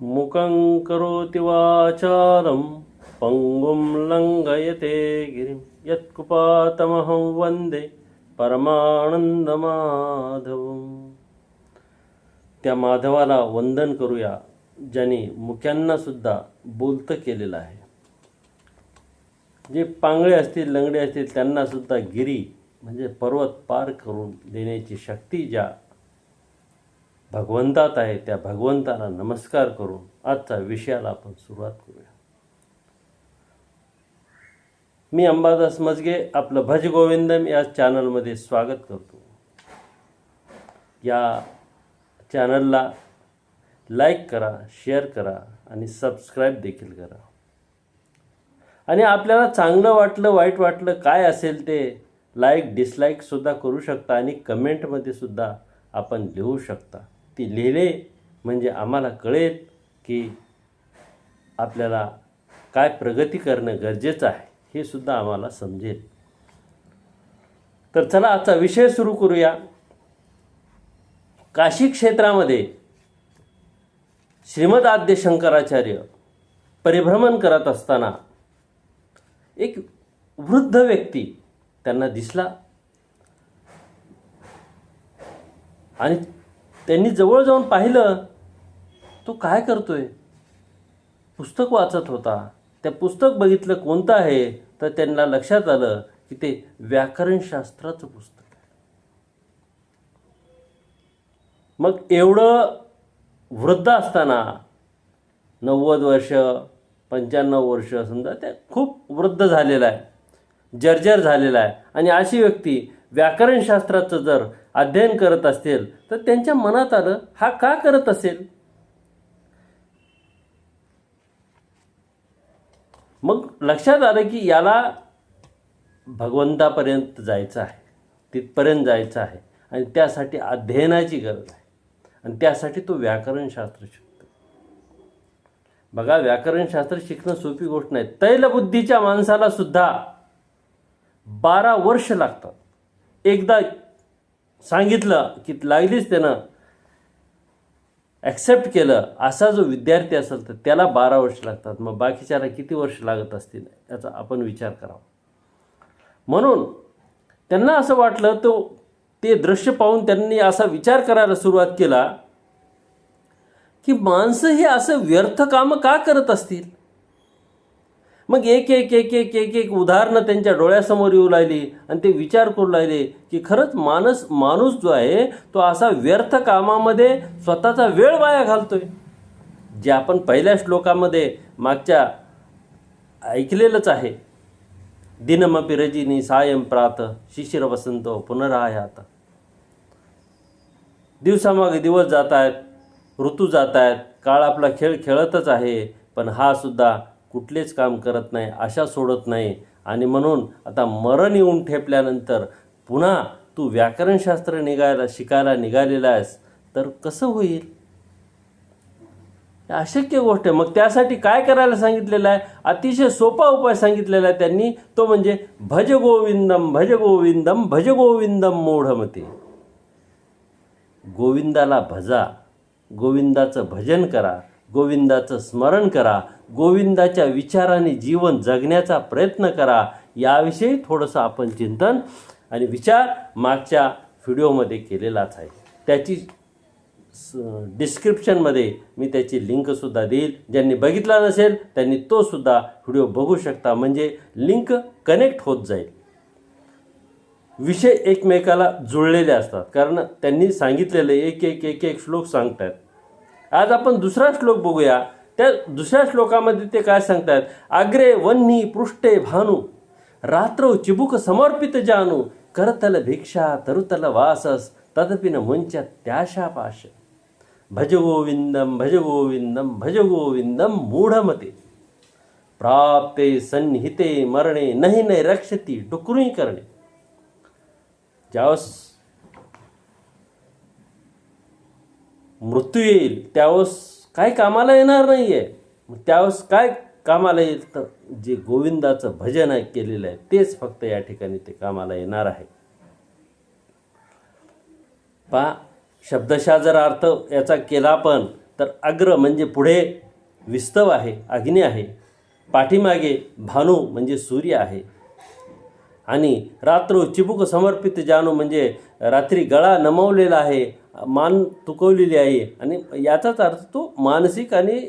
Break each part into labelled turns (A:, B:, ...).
A: मुखं करोति वाचालं पङ्गुं लङ्घयते गिरिं यत्कुपातमहं वन्दे परमानंदमाधवम त्या माधवाला वंदन करूया ज्याने मुक्यांना सुद्धा बोलतं केलेलं आहे. जे पांगळे असतील लंगडे असतील त्यांना सुद्धा गिरी म्हणजे पर्वत पार करून देण्याची शक्ती ज्या भगवंतात आहे त्या भगवंताला नमस्कार करून आजचा विषयाला आपण सुरुवात करूया. मी अंबादास मजगे आपलं भज गोविंदम या चॅनलमध्ये स्वागत करतो. या चॅनलला लाईक करा शेअर करा आणि सबस्क्राईब देखील करा. आणि आपल्याला चांगलं वाटलं वाईट वाटलं काय असेल ते लाईक डिसलाईकसुद्धा करू शकता आणि कमेंटमध्ये सुद्धा आपण लिहू शकता. ती लिहिले म्हणजे आम्हाला कळेल की आपल्याला काय प्रगती करणं गरजेचं आहे हे सुद्धा आम्हाला समजेल. तर चला आजचा विषय सुरू करूया. काशी क्षेत्रामध्ये श्रीमद आद्य शंकराचार्य परिभ्रमण करत असताना एक वृद्ध व्यक्ती त्यांना दिसला. आणि त्यांनी जवळ जाऊन पाहिलं तो काय करतोय? पुस्तक वाचत होता. त्या पुस्तक बघितलं कोणतं आहे? तर त्यांना लक्षात आलं की ते व्याकरणशास्त्राचं पुस्तक मग एवढं वृद्ध असताना नव्वद वर्ष पंच्याण्णव वर्ष समजा त्या खूप वृद्ध झालेला आहे जर्जर झालेला आहे. आणि अशी व्यक्ती व्याकरणशास्त्राचं जर अध्ययन करत असतील तर त्यांच्या मनात आलं हा का करत असेल? मग लक्षात आलं की याला भगवंतापर्यंत जायचं आहे तिथपर्यंत जायचं आहे आणि त्यासाठी अध्ययनाची गरज आहे आणि त्यासाठी तो व्याकरणशास्त्र शिकतो. बघा व्याकरणशास्त्र शिकणं सोपी गोष्ट नाही. तैलबुद्धीच्या माणसाला सुद्धा बारा वर्ष लागतात. एकदा सांगितलं की लागलीच त्यानं. ॲक्सेप्ट केलं. असा जो विद्यार्थी असेल तर त्याला बारा वर्ष लागतात. मग बाकीच्याला किती वर्ष लागत असतील? याचा आपण विचार करावा. म्हणून त्यांना असं वाटलं तो ते दृश्य पाहून त्यांनी असा विचार करायला सुरुवात केला की माणसं हे असं व्यर्थ कामं का करत असतील? मग एक एक एक एक एक एक उदाहरणं त्यांच्या डोळ्यासमोर येऊ लागली आणि ते विचार करू लागले की खरंच माणूस माणूस जो आहे तो असा व्यर्थ कामामध्ये स्वतःचा वेळ वाया घालतोय. जे आपण पहिल्या श्लोकामध्ये मागच्या ऐकलेलंच आहे. दिनमपि रजिनी सायं प्रात शिशिर वसंत पुनरायात. दिवसामागे दिवस जात आहेत ऋतू जात आहेत काळ आपला खेळ खेळतच आहे पण हा सुद्धा कुठलेच काम करत नाही आशा सोडत नाही. आणि म्हणून आता मरण येऊन ठेपल्यानंतर पुन्हा तू व्याकरणशास्त्र निघायला शिकायला निघालेला आहेस तर कसं होईल? अशक्य गोष्ट आहे. मग त्यासाठी काय करायला सांगितलेलं आहे? अतिशय सोपा उपाय सांगितलेला आहे त्यांनी. तो म्हणजे भज गोविंदम भज गोविंदम भज गोविंदम मोढमते. गोविंदाला भजा गोविंदाचं भजन करा. गोविंदाचं स्मरण करा गोविंदाच्या विचाराने जीवन जगण्याचा प्रयत्न करा याविषयी थोडंसं आपण चिंतन आणि विचार मागच्या व्हिडिओमध्ये केलेलाच आहे. त्याची डिस्क्रिप्शनमध्ये मी त्याची लिंकसुद्धा देईल. ज्यांनी बघितला नसेल त्यांनी तोसुद्धा व्हिडिओ बघू शकता. म्हणजे लिंक कनेक्ट होत जाईल. विषय एकमेकाला जुळलेले असतात. कारण त्यांनी सांगितलेले एक एक एक एक श्लोक सांगतात. आज आपण दुसरा श्लोक बघूया. त्या दुसऱ्या श्लोकामध्ये ते काय सांगतात? अग्रे वन्नी पृष्ठे भानू रात्र चिबुक समर्पित जानू करतल भिक्षा तरुतल वासस तदपि न मुंच त्याशा पाश। भज गोविंदम भज गोविंदम भज गोविंदम मूढमते। प्राप्ते सन्निहिते मरणे नाही नाही रक्षती डुकरुई करणे। ज्यावेळेस मृत्यू येईल त्यावेळेस काय कामाला येणार नाही आहे मग त्यावेळेस काय कामाला येईल? तर जे गोविंदाचं भजन आहे केलेलं आहे तेच फक्त या ठिकाणी ते कामाला येणार आहे. पहा शब्दशा जर अर्थ याचा केला पण तर अग्र म्हणजे पुढे विस्तव आहे अग्नी आहे. पाठीमागे भानू म्हणजे सूर्य आहे. आणि रात्र चिबुक समर्पित जानू म्हणजे रात्री गळा नमवलेला आहे. मान तुकवलेली आहे. आणि याचाच अर्थ तो मानसिक आणि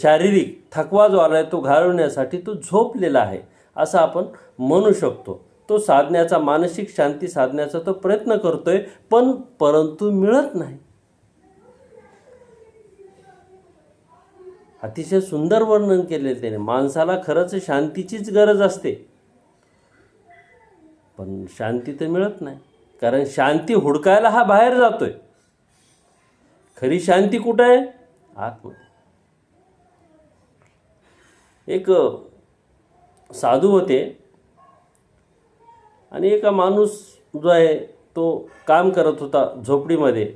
A: शारीरिक थकवा जो आला आहे तो घालवण्यासाठी तो झोपलेला आहे असं आपण म्हणू शकतो. तो साधण्याचा मानसिक शांती साधण्याचा तो प्रयत्न करतोय पण परंतु मिळत नाही. अतिशय सुंदर वर्णन केलेलं त्याने. माणसाला खरंच शांतीचीच गरज असते. पण शांती तर मिळत नाही. कारण शांती हुडकायला हा बाहेर जातोय. खरी शांती कुठं आहे? आतमध्ये. एक साधू होते. आणि एका माणूस जो आहे तो काम करत होता झोपडीमध्ये.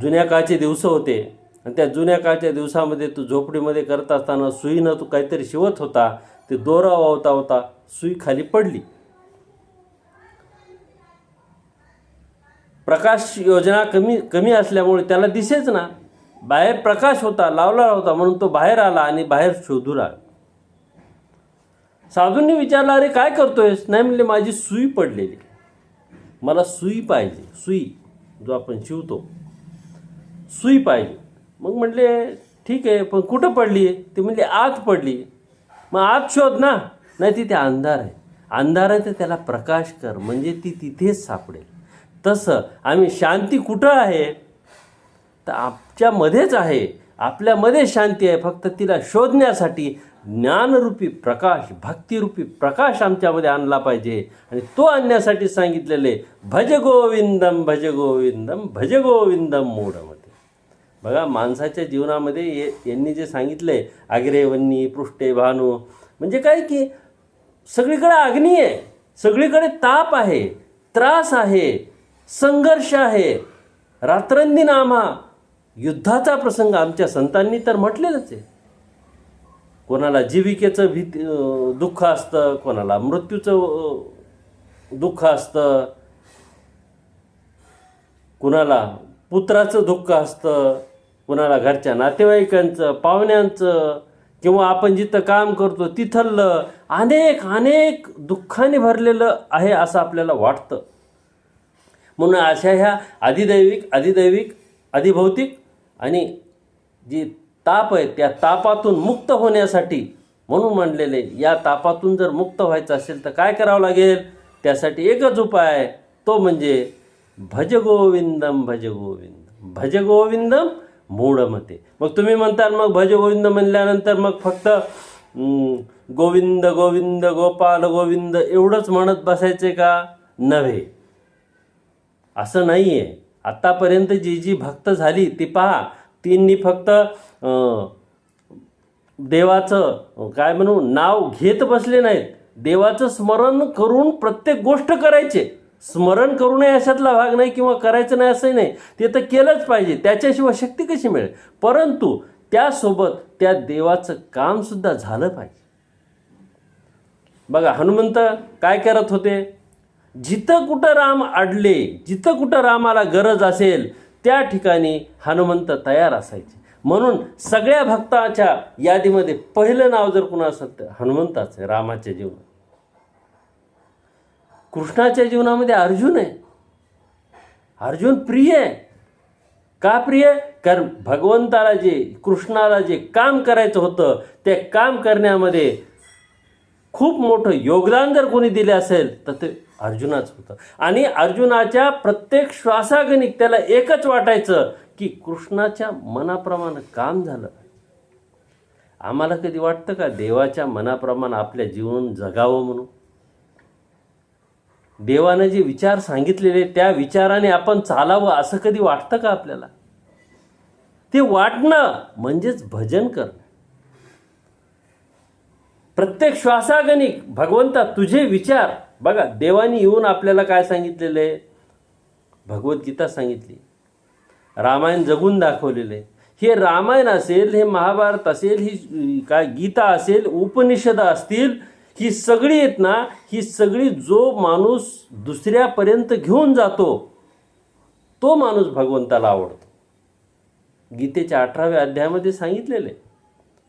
A: जुन्या काळचे दिवस होते. आणि त्या जुन्या काळच्या दिवसामध्ये तो झोपडीमध्ये करत असताना सुईनं तो काहीतरी शिवत होता. ते दोरा वावता होता सुई खाली पडली. प्रकाश योजना कमी कमी असल्यामुळे त्याला दिसेच ना. बाहेर प्रकाश होता लावला होता म्हणून तो बाहेर आला आणि बाहेर शोधू लागला साधूंनी विचारला अरे काय करतोयस? नाही म्हणले माझी सुई पडलेली मला सुई पाहिजे सुई जो आपण शिवतो. सुई पाहिजे. मग म्हटले ठीक आहे पण कुठं पडली आहे? ते म्हणले आत पडली मग आत शोध ना. नाही तिथे अंधार आहे. अंधार आहे तर त्याला प्रकाश कर म्हणजे ती तिथेच सापडेल. तसं. आम्ही शांती कुठं आहे? तर आमच्यामध्येच आहे. आपल्यामध्ये शांती आहे. फक्त तिला शोधण्यासाठी ज्ञानरूपी प्रकाश भक्तिरूपी प्रकाश आमच्यामध्ये आणला पाहिजे. आणि तो आणण्यासाठी सांगितलेले भज गोविंदम भज गोविंदम भज गोविंदम मूढमध्ये बघा माणसाच्या जीवनामध्ये ये यांनी जे सांगितले आग्रेवन्नी पृष्ठे भानू. म्हणजे काय की सगळीकडे अग्नी आहे. सगळीकडे ताप आहे. त्रास आहे. संघर्ष आहे. रात्रंदिन आम्हा युद्धाचा प्रसंग आमच्या संतांनी तर म्हटलेलंच आहे. कोणाला जीविकेचं भीती दुःख असतं कोणाला मृत्यूचं दुःख असतं कुणाला पुत्राचं दुःख असतं कुणाला घरच्या नातेवाईकांचं पाहुण्यांचं किंवा आपण जिथं काम करतो तिथलं अनेक अनेक दुःखाने भरलेलं आहे असं आपल्याला वाटतं. म्हणून अशा ह्या अधिदैविक अधिदैविक अधिभौतिक आणि जी ताप आहे त्या तापातून मुक्त होण्यासाठी म्हणून म्हणलेले या तापातून जर मुक्त व्हायचं असेल तर काय करावं लागेल? त्यासाठी एकच उपाय तो म्हणजे भज गोविंदम भज गोविंद भज गोविंदम मूढमते. मग तुम्ही म्हणताल मग भज गोविंद म्हणल्यानंतर मग फक्त गोविंद गोविंद गोपाल गोविंद एवढंच म्हणत बसायचे का? नव्हे. असं नाही आहे आत्तापर्यंत जी जी भक्त झाली ती पहा तींनी फक्त देवाचं काय म्हणू नाव घेत बसले नाहीत. देवाचं स्मरण करून प्रत्येक गोष्ट करायचे. स्मरण करू नये अशातला भाग नाही किंवा करायचं नाही असंही नाही. ते तर केलंच पाहिजे. त्याच्याशिवाय शक्ती कशी मिळेल? परंतु त्यासोबत त्या देवाचं कामसुद्धा झालं पाहिजे. बघा हनुमंत काय करत होते? जिथं कुठं राम अडले जिथं कुठं रामाला गरज असेल त्या ठिकाणी हनुमंत तयार असायचे. म्हणून सगळ्या भक्ताच्या यादीमध्ये पहिलं नाव जर कुणा असत तर हनुमंताचं आहे रामाच्या जीवनात. कृष्णाच्या जीवनामध्ये अर्जुन आहे. अर्जुन प्रिय आहे. का प्रिय? कारण भगवंताला जे कृष्णाला जे काम करायचं होतं ते काम करण्यामध्ये खूप मोठं योगदान जर कोणी दिले असेल तर ते अर्जुनाच होतं. आणि अर्जुनाच्या प्रत्येक श्वासागणिक त्याला एकच वाटायचं की कृष्णाच्या मनाप्रमाणे काम झालं. आम्हाला कधी वाटतं का देवाच्या मनाप्रमाणे आपल्या जीवन जगावं म्हणून? देवानं जे विचार सांगितलेले त्या विचाराने आपण चालावं असं कधी वाटतं का आपल्याला? ते वाटणं म्हणजेच भजन करणं. प्रत्येक श्वासागणिक भगवंता तुझे विचार बघा देवानी येऊन आपल्याला काय सांगितलेलं आहे? भगवद्गीता सांगितली. रामायण जगून दाखवलेलं आहे. हे रामायण असेल हे महाभारत असेल ही काय गीता असेल उपनिषद असतील ही सगळी आहेत ना ही सगळी जो माणूस दुसऱ्यापर्यंत घेऊन जातो तो माणूस भगवंताला आवडतो. गीतेच्या अठराव्या अध्यायामध्ये सांगितलेले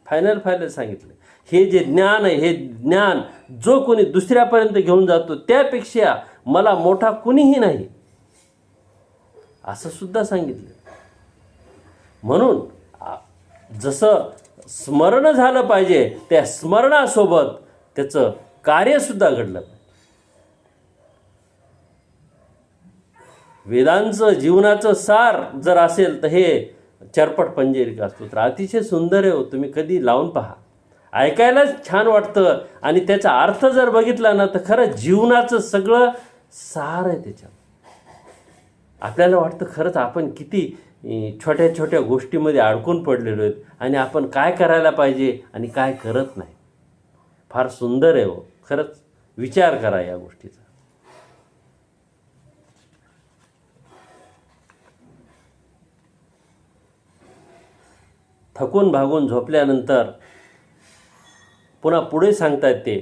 A: फायनल फायनल सांगितले हे जे ज्ञान आहे हे ज्ञान जो कोणी दुसऱ्यापर्यंत घेऊन जातो त्यापेक्षा मला मोठा कुणीही नाही. असं सुद्धा सांगितलं. म्हणून जसं स्मरण झालं पाहिजे त्या स्मरणासोबत त्याचं कार्यसुद्धा घडलं पाहिजे. वेदांचं जीवनाचं सार जर असेल तर हे चरपट पंजेरिका स्तोत्र. अतिशय सुंदर आहे हो तुम्ही कधी लावून पहा. ऐकायलाच छान वाटतं. आणि त्याचा अर्थ जर बघितला ना तर खरं जीवनाचं सगळं सार आहे त्याच्यात. आपल्याला वाटतं खरंच आपण किती छोट्या छोट्या गोष्टीमध्ये अडकून पडलेलो आहेत आणि आपण काय करायला पाहिजे आणि काय करत नाही. फार सुंदर आहे हो. खरंच विचार करा या गोष्टीचा. थकून भागून झोपल्यानंतर पुन्हा पुढे सांगतायत ते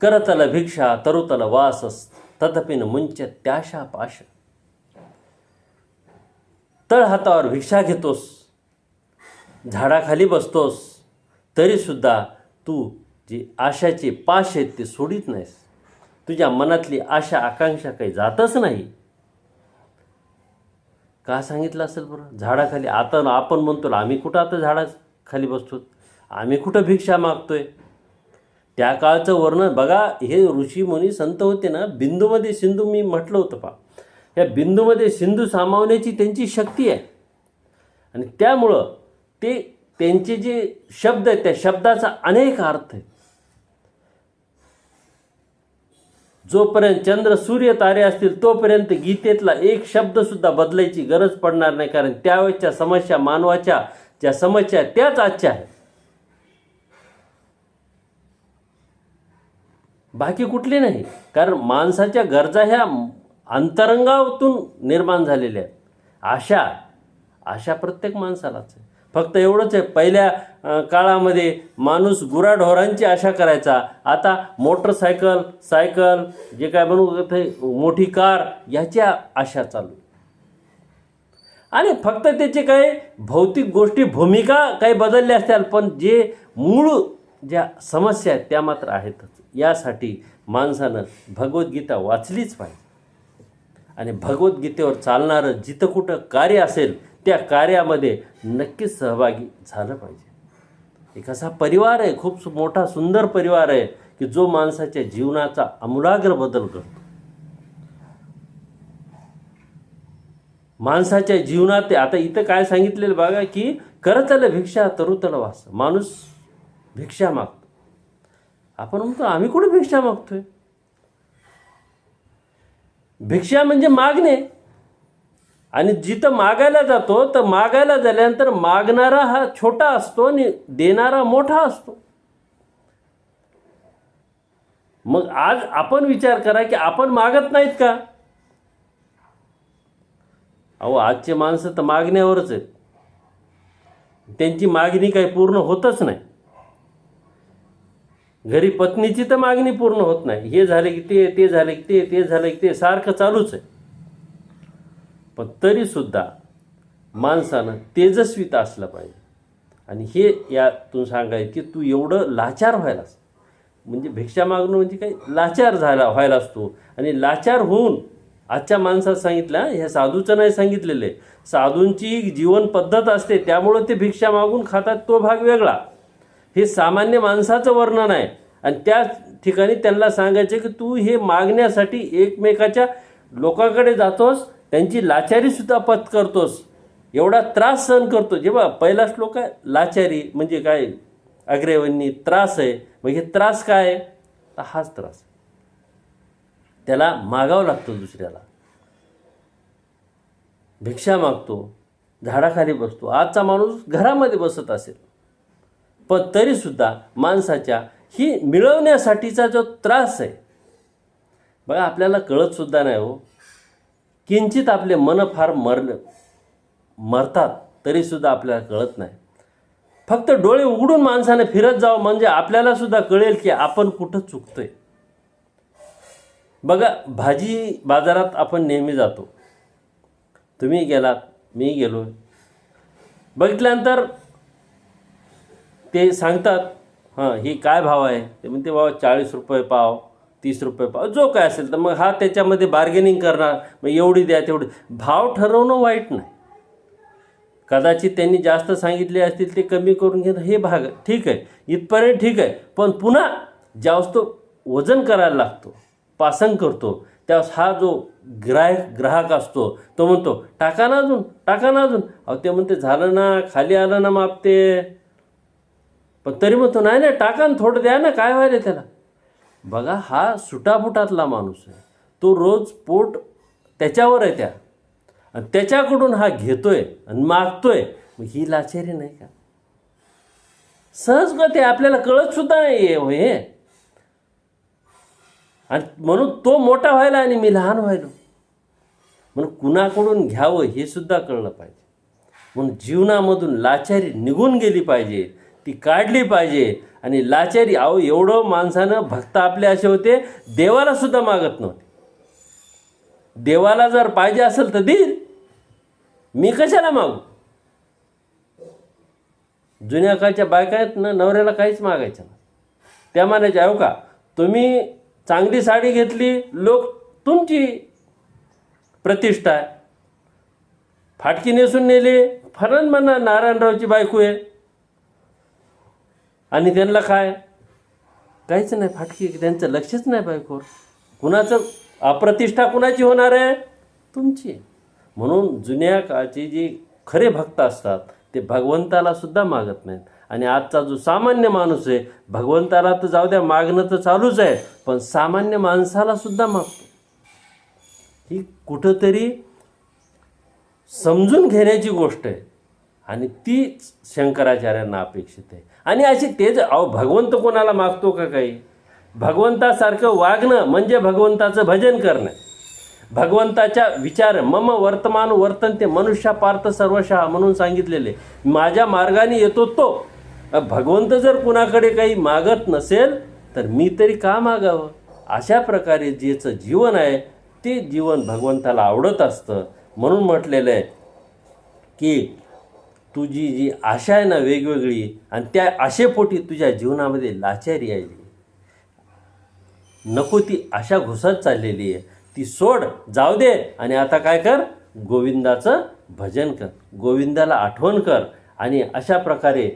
A: करतल भिक्षा तरुतल वासस तथपिन मुंच त्याशा पाश. तळ हातावर भिक्षा घेतोस झाडाखाली बसतोस तरीसुद्धा तू जी आशाचे पाश आहेत ते सोडित नाहीस. तुझ्या मनातली आशा आकांक्षा काही जातच नाही. का सांगितलं असेल बरं? झाडाखाली आता आपण म्हणतो आम्ही कुठं आता झाडाखाली बसतो आम्ही कुठं भिक्षा मागतोय? त्या काळचं वर्णन बघा हे ऋषी मुनी संत होते ना बिंदूमध्ये सिंधू मी म्हटलं होतं पा या बिंदूमध्ये सिंधू सामावण्याची त्यांची शक्ती आहे. आणि त्यामुळं ते त्यांचे जे शब्द आहेत त्या शब्दाचा अनेक अर्थ आहे जोपर्यंत चंद्र सूर्य तारे असतील तोपर्यंत गीतेतला एक शब्द सुद्धा बदलायची गरज पडणार नाही कारण त्यावेळेसच्या समस्या मानवाच्या ज्या समस्या त्याच आजच्या आहेत. बाकी कुठली नाही. कारण माणसाच्या गरजा ह्या अंतरंगातून निर्माण झालेल्या आहेत. आशा आशा प्रत्येक माणसालाच आहे. फक्त एवढंच आहे पहिल्या काळामध्ये माणूस गुराढोरांची आशा करायचा. आता मोटरसायकल सायकल जे काय म्हणू ते मोठी कार याच्या आशा चालू आणि फक्त त्याचे काही भौतिक गोष्टी भूमिका काही बदलल्या असतील पण जे मूळ ज्या समस्या आहेत त्या मात्र आहेतच. यासाठी माणसानं भगवद्गीता वाचलीच पाहिजे. आणि भगवद्गीतेवर चालणारं जिथं कुठं कार्य असेल त्या कार्यामध्ये नक्कीच सहभागी झालं पाहिजे. एक असा परिवार आहे खूप मोठा सुंदर परिवार आहे की जो माणसाच्या जीवनाचा आमूलाग्र बदल करतो. माणसाच्या जीवनात आता इथं काय सांगितलेलं बघा की करतल भिक्षा तरुतल वास. माणूस भिक्षा मागतो. आपण म्हणतो आम्ही कुठे भिक्षा मागतोय? भिक्षा म्हणजे मागणे. आणि जिथं मागायला जातो तर मागायला झाल्यानंतर मागणारा हा छोटा असतो आणि देणारा मोठा असतो. मग आज आपण विचार करा की आपण मागत नाहीत का? अहो आजचे माणसं तर मागण्यावरच आहेत. त्यांची मागणी काही पूर्ण होतच नाही. घरी पत्नीची तर मागणी पूर्ण होत नाही. हे झाले की ते ते झाले की ते ते झाले की ते सारखं चालूच आहे. पण तरीसुद्धा माणसानं तेजस्वीता असलं पाहिजे. आणि हे यातून सांगायचं की तू एवढं लाचार व्हायलास म्हणजे भिक्षा मागणं म्हणजे काही लाचार झाला व्हायला असतो. आणि लाचार होऊन आजच्या माणसात सांगितलं ह्या साधूचं नाही सांगितलेलं आहे. साधूंची जीवन पद्धत असते त्यामुळं ते भिक्षा मागून खातात तो भाग वेगळा. हे सामान्य माणसाचं वर्णन आहे. आणि त्या ठिकाणी त्यांना सांगायचं की तू हे मागण्यासाठी एकमेकाच्या लोकांकडे जातोस त्यांची लाचारीसुद्धा पत्करतोस एवढा त्रास सहन करतो. जेव्हा पहिला श्लोक आहे लाचारी म्हणजे काय? अग्रेवणी त्रास आहे. मग हे त्रास काय आहे? तर हाच त्रास. त्याला मागावं लागतं दुसऱ्याला. भिक्षा मागतो झाडाखाली बसतो. आजचा माणूस घरामध्ये बसत असेल. पण तरीसुद्धा माणसाच्या ही मिळवण्यासाठीचा जो त्रास आहे बघा आपल्याला कळतसुद्धा नाही हो. किंचित आपले मन फार मर मरतात तरीसुद्धा आपल्याला कळत नाही. फक्त डोळे उघडून माणसाने फिरत जावं म्हणजे आपल्यालासुद्धा कळेल की आपण कुठं चुकतोय. बघा भाजी बाजारात आपण नेहमी जातो. तुम्ही गेलात मी गेलो बघितल्यानंतर ते सांगतात हां ही काय भाव आहे? ते म्हणते बाबा चाळीस रुपये पाव तीस रुपये पाव. जो काय असेल तर मग हा त्याच्यामध्ये बार्गेनिंग करणार मग एवढी द्या तेवढी. भाव ठरवणं वाईट नाही. कदाचित त्यांनी जास्त सांगितले असतील ते कमी करून घेणं हे भाग ठीक आहे. इथपर्यंत ठीक आहे. पण पुन्हा ज्यावेळेस तो वजन करायला लागतो पासंग करतो. त्यावेळेस हा जो ग्राहक ग्राहक असतो तो म्हणतो टाका ना अजून टाका ना अजून. अहो ते म्हणते झालं ना खाली आलं ना माप ते. पण तरी तो नाही नाही टाका ना थोडं द्या ना काय व्हायला त्याला. बघा हा सुटाफुटातला माणूस आहे. तो रोज पोट त्याच्यावर आहे त्या. आणि त्याच्याकडून हा घेतोय आणि मागतोय. मग ही लाचारी नाही का? सहज गती आपल्याला कळत सुद्धा नाही आहे हो हे. आणि म्हणून तो मोठा व्हायला आणि मी लहान व्हायलो. म्हणून कुणाकडून घ्यावं हे सुद्धा कळलं पाहिजे. म्हणून जीवनामधून लाचारी निघून गेली पाहिजे. ती काढली पाहिजे. आणि लाचारी अहो एवढं माणसानं भक्त आपले असे होते देवाला सुद्धा मागत नव्हते. देवाला जर पाहिजे असेल तर देईल मी कशाला मागू? जुन्या काळच्या बायका आहेत ना नवऱ्याला काहीच मागायचं ना त्या म्हणायच्या हो का तुम्ही चांगली साडी घेतली लोक तुमची प्रतिष्ठा आहे. फाटकी नेसून नेली फरण म्हणा नारायणरावची बायको आहे. आणि त्यांना काय? काहीच नाही फाटकी त्यांचं लक्षच नाही बायकोर कुणाचं अप्रतिष्ठा कुणाची होणार आहे? तुमची म्हणून जुन्या काळची जी खरे भक्त असतात ते भगवंताला सुद्धा मागत नाहीत. आणि आजचा जो सामान्य माणूस आहे भगवंताला तर जाऊ द्या मागणं तर चालूच आहे पण सामान्य माणसाला सुद्धा मागतो. ही कुठंतरी समजून घेण्याची गोष्ट आहे. आणि ती शंकराचार्यांना अपेक्षित आहे. आणि अशी तेच अहो भगवंत कोणाला मागतो का काही? भगवंतासारखं वागणं म्हणजे भगवंताचं भजन करणं. भगवंताच्या विचार मम वर्तमान वर्तन ते मनुष्यापार्थ सर्वशः म्हणून सांगितलेले. माझ्या मार्गाने येतो तो. भगवंत जर कुणाकडे काही मागत नसेल तर मी तरी का मागावं? अशा प्रकारे जेचं जीवन आहे ते जीवन भगवंताला आवडत असतं. म्हणून म्हटलेलं आहे की तुझी जी आशा आहे ना वेगवेगळी आणि त्या आशेपोटी तुझ्या जीवनामध्ये लाचारी आली. नको ती आशा घुसत चाललेली आहे. ती सोड जाऊ दे आणि आता काय कर? गोविंदाचं भजन कर. गोविंदाला आठवण कर. आणि अशा प्रकारे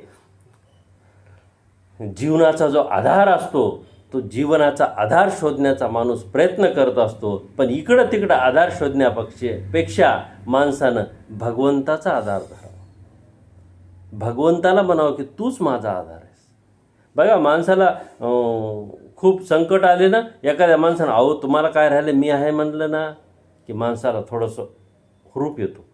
A: जीवनाचा जो आधार असतो तो जीवनाचा आधार शोधण्याचा माणूस प्रयत्न करत असतो. पण इकडं तिकडं आधार शोधण्यापेक्षा पेक्षा माणसानं भगवंताचा आधार भगवंताला म्हणावं की तूच माझा आधार आहेस. बघा माणसाला खूप संकट आले ना एखाद्या माणसानं अहो तुम्हाला काय राहिलं? मी आहे म्हणलं ना की माणसाला थोडंसं हुरूप येतो.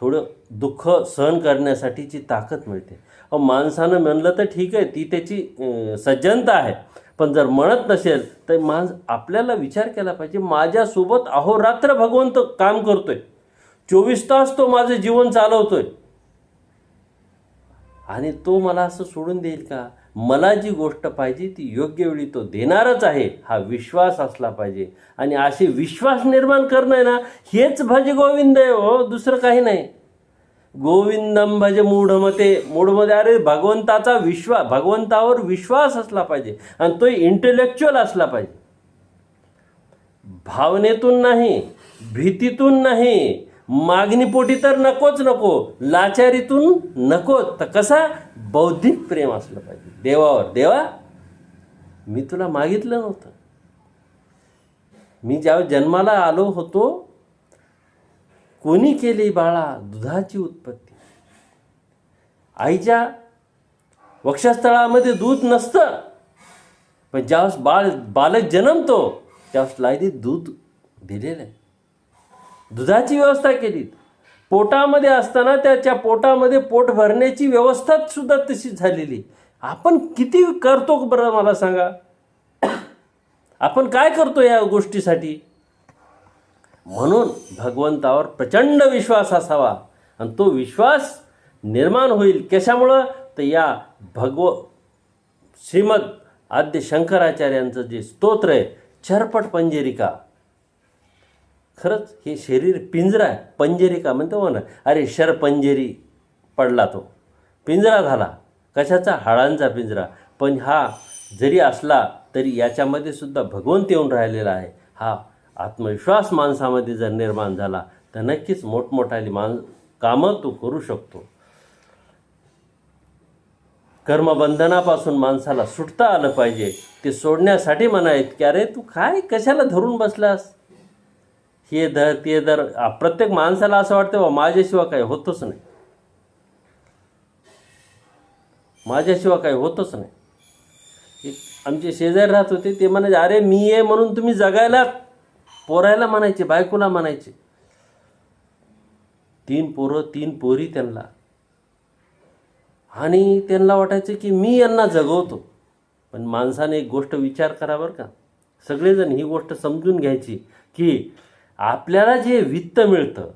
A: थोडं दुःख सहन करण्यासाठीची ताकद मिळते. अहो माणसानं म्हणलं तर ठीक आहे ती त्याची सज्जनता आहे. पण जर म्हणत नसेल तर माणस आपल्याला विचार केला पाहिजे माझ्यासोबत अहोरात्र भगवंत काम करतोय. चोवीस तास तो माझं जीवन चालवतोय. आणि तो मला असं सोडून देईल का? मला जी गोष्ट पाहिजे ती योग्य वेळी तो देणारच आहे हा विश्वास असला पाहिजे. आणि असे विश्वास निर्माण करणं आहे ना हेच भज गोविंद आहे हो दुसरं काही नाही. गोविंदम भज मूढमते मूढमध्ये अरे भगवंताचा विश्वास भगवंतावर विश्वास असला पाहिजे आणि तो इंटेलेक्च्युअल असला पाहिजे. भावनेतून नाही भीतीतून नाही मागणीपोटी तर नकोच नको. लाचारीतून नको. तर कसा? बौद्धिक प्रेम असलं पाहिजे. देवावर. देवा मी तुला मागितलं नव्हतं. मी ज्यावेळेस जन्माला आलो होतो कोणी केली बाळा? दुधाची उत्पत्ती. आईच्या वक्षस्थळामध्ये दूध नसतं. पण ज्यावेळेस बाळ बालक जन्मतो त्यावेळेस लाईनी दूध दिलेलं आहे. दुधाची व्यवस्था केली. पोटामध्ये असताना त्याच्या पोटामध्ये पोट भरण्याची व्यवस्था सुद्धा तशी झालेली. आपण किती करतो बरं मला सांगा? आपण काय करतो या गोष्टीसाठी? म्हणून भगवंतावर प्रचंड विश्वास असावा. आणि तो विश्वास निर्माण होईल. कशामुळं? तर या भगव श्रीमद आद्य शंकराचार्यांचं जे स्तोत्र आहे चरपट पंजेरिका. खरंच हे शरीर पिंजरा आहे पंजरिका म्हणतो ना अरे शर पंजेरी पडला तो. पिंजरा झाला. कशाचा? हाडांचा पिंजरा. पण हा जरी असला तरी याच्यामध्ये सुद्धा भगवंत येऊन राहिलेला आहे. हा आत्मविश्वास माणसामध्ये जर निर्माण झाला तर नक्कीच मोठमोठाली मान कामं तू करू शकतो. कर्मबंधनापासून माणसाला सुटता आलं पाहिजे. ते सोडण्यासाठी म्हणायत की अरे तू काय कशाला धरून बसलास? हे धर ते धर प्रत्येक माणसाला असं वाटतं बा माझ्याशिवाय काही होतच नाही. माझ्याशिवाय काही होतच नाही. आमचे शेजारी राहत होते ते म्हणायचे अरे मी आहे म्हणून तुम्ही जगायला पोरायला म्हणायचे बायकोला म्हणायचे. तीन पोरं तीन पोरी त्यांना. आणि त्यांना वाटायचं की मी यांना जगवतो. पण माणसाने एक गोष्ट विचार करा बरं का? सगळेजण ही गोष्ट समजून घ्यायची की आपल्याला जे वित्त मिळतं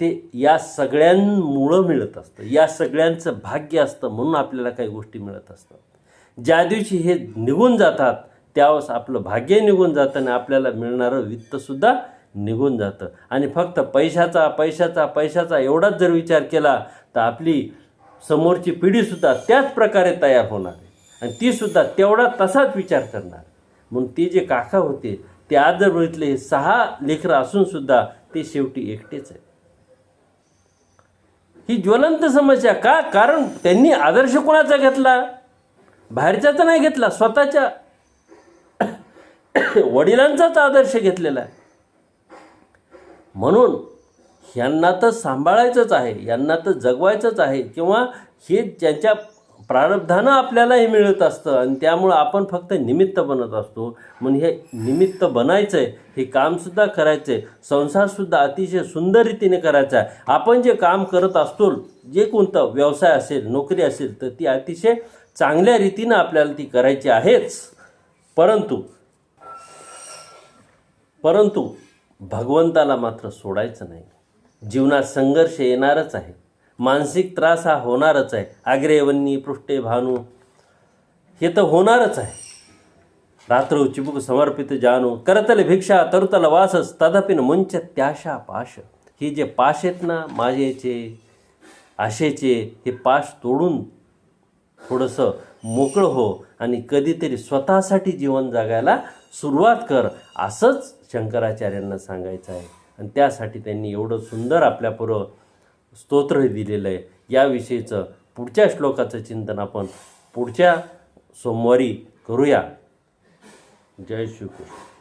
A: ते या सगळ्यांमुळं मिळत असतं. या सगळ्यांचं भाग्य असतं म्हणून आपल्याला काही गोष्टी मिळत असतात. ज्या दिवशी हे निघून जातात त्यावेळेस आपलं भाग्य निघून जातं आणि आपल्याला मिळणारं वित्तसुद्धा निघून जातं. आणि फक्त पैशाचा पैशाचा पैशाचा एवढाच जर विचार केला तर आपली समोरची पिढीसुद्धा त्याच प्रकारे तयार होणार आहे. आणि तीसुद्धा तेवढा तसाच विचार करणार म्हणून ते जे काका होते ते जर बघितले हे सहा लेकरं असूनसुद्धा ते शेवटी एकटेच आहेत. ही ज्वलंत समस्या का? कारण त्यांनी आदर्श कोणाचा घेतला? बाहेरच्याचा नाही घेतला स्वतःच्या वडिलांचाच आदर्श घेतलेला आहे. म्हणून यांना तर सांभाळायचंच आहे यांना तर जगवायचंच आहे. किंवा हे ज्यांच्या प्रारब्धानं आपल्याला हे मिळत असतं आणि त्यामुळं आपण फक्त निमित्त बनत असतो. म्हणून हे निमित्त बनायचं आहे हे कामसुद्धा करायचं आहे संसारसुद्धा अतिशय सुंदर रीतीने करायचा आहे. आपण जे काम करत असतो जे कोणतं व्यवसाय असेल नोकरी असेल तर ती अतिशय चांगल्या रीतीनं आपल्याला ती करायची आहेच. परंतु परंतु भगवंताला मात्र सोडायचं नाही. जीवनात संघर्ष येणारच आहे. मानसिक त्रास हा होणारच आहे. आग्रेवन्नी पृष्ठे भानू हे तर होणारच आहे. रात्र चिबुक समर्पित जानू करतल भिक्षा तरुतल वासस तदपिन मुंच त्याशा पाश. हे जे पाश आहेत ना माझेचे आशेचे हे पाश तोडून थोडंसं मोकळं हो आणि कधीतरी स्वतःसाठी जीवन जगायला सुरुवात कर असंच शंकराचार्यांना सांगायचं आहे. आणि त्यासाठी त्यांनी एवढं सुंदर आपल्यापुरं स्तोत्रही दिलेलं आहे. याविषयीचं पुढच्या श्लोकाचं चिंतन आपण पुढच्या सोमवारी करूया. जय श्रीकृष्ण.